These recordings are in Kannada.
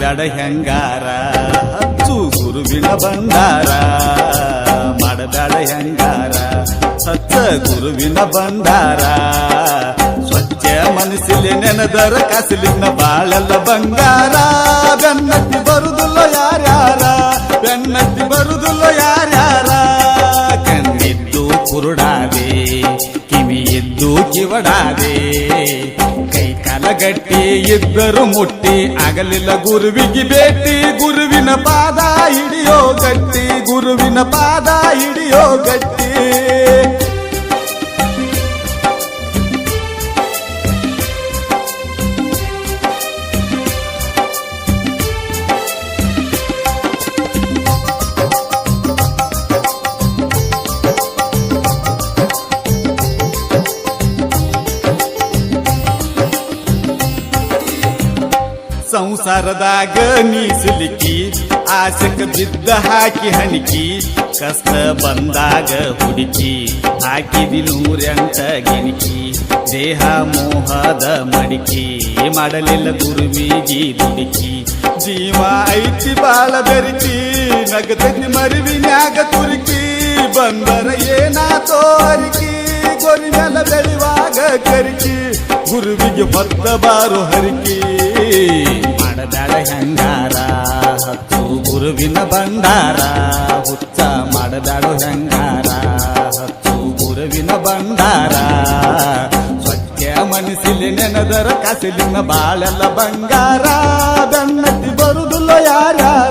ಮಾಡಬೇಡ ಹೆಂಗಾರ? ಹಚ್ಚು ಗುರುವಿನ ಬಂಡಾರ ಮಾಡಬೇಡ ಹೆಂಗಾರ? ಹಚ್ಚ ಗುರುವಿನ ಬಂಡಾರ ಸ್ವಚ್ಛ ಮನಸ್ಸಿಲಿ ನೆನದರ ಕಸಲಿನ ಬಾಳೆಲ್ಲ ಬಂಗಾರ. ಬೆನ್ನತ್ತಿ ಬರುದಿಲ್ಲ ಯಾರ್ಯಾರ? ಬೆನ್ನತ್ತಿ ಬರುದಿಲ್ಲ ಯಾರ್ಯಾರ? ಕಣ್ಣಿದ್ದು ಕುರುಡಾದೆ ಕಿವಿ ಇದ್ದು ಕಿವಡಾದೆ, ಕೈ ಕಾಲ ಗಟ್ಟಿ ಇದ್ದರು ಮುಟ್ಟಿ, ಆಗಲಿಲ್ಲ ಗುರುವಿಗೆ ಭೇಟಿ. ಗುರುವಿನ ಪಾದ ಹಿಡಿಯೋ ಗಟ್ಟಿ, ಗುರುವಿನ ಪಾದ ಹಿಡಿಯೋ ಗಟ್ಟಿ. ಸಂಸಾರದಾಗ ನೀ ಆಸಕ ಬಿದ್ದ ಹಾಕಿ ಹಣಿಕಿ, ಕಷ್ಟ ಬಂದಾಗ ಹುಡುಕಿ, ಹಾಕಿದಿ ನೂರೆಂಟ ಗಿಣಿಕಿ, ದೇಹ ಮೋಹದ ಮಡಿಕಿ, ಮಾಡಲಿಲ್ಲ ಗುರುವಿಗಿ ದುಡುಕಿ ಜೀವ ಐತಿ ಬಾಳ ಬೆರಿಕಿ ಮರಿವಿ ಮರಿವಿನ್ಯಾಗ ತುರುಕಿ, ಬಂದರ ಏನಾತೋ ತೋರಿಕಿ ಗೊರಿ ಮೇಲ ಬೆಳಿವಾಗ ಕರಿಕಿ. ಗುರುವಿಗೆ ಭತ್ತ ಬಾರು ಹರಿಕೆ. ಮಾಡದಾಳ ಹೆಂಗಾರ, ಹತ್ತು ಗುರುವಿನ ಬಂಡಾರ ಹುತ್ತ ಮಾಡದಾಳು ಹೆಂಗಾರ, ಹತ್ತು ಗುರುವಿನ ಬಂಡಾರ ಸ್ವಚ್ಛ ಮನಸ್ಸಿಲಿ ನೆನದರ ಕಸಿಲಿನ ಬಾಳೆಲ್ಲ ಬಂಗಾರ. ಬೆನ್ನತ್ತಿ ಬರುದಿಲ್ಲ ಯಾರ್ಯಾರ.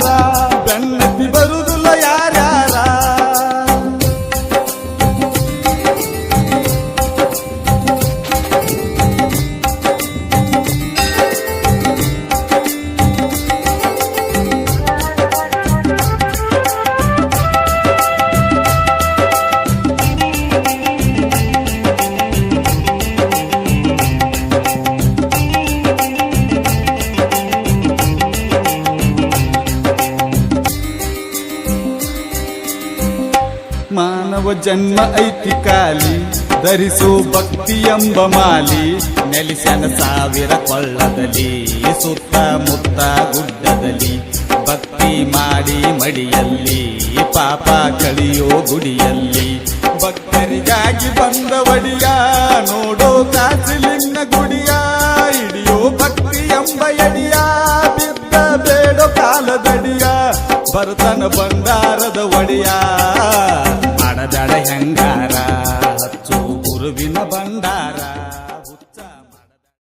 ಮಾನವ ಜನ್ಮ ಐತಿ ಕಾಲಿ ಧರಿಸು ಭಕ್ತಿ ಎಂಬ ಮಾಲಿ, ನೆಲೆಸನ ಸಾವಿರ ಕೊಳ್ಳದಲ್ಲಿ, ಸುತ್ತ ಮುತ್ತ ಗುಡ್ಡದಲ್ಲಿ, ಭಕ್ತಿ ಮಾಡಿ ಮಡಿಯಲ್ಲಿ, ಪಾಪ ಕಳಿಯೋ ಗುಡಿಯಲ್ಲಿ. ಭಕ್ತರಿಗಾಗಿ ಬಂದ ಒಡಿಯ, ನೋಡೋ ಕಾಸಿಲಿನ ಗುಡಿಯ, ಹಿಡಿಯೋ ಭಕ್ತಿ ಎಂಬ ಎಡಿಯ, ಬಿದ್ದ ಬೇಡೋ ಕಾಲದಡಿಯ ಬರ್ತನ ಬಂಗಾರದ ಒಡೆಯ. ಮಾಡದಾಡ ಹೆಂಗಾರ? ಹಚ್ಚು ಗುರುವಿನ ಬಂಡಾರ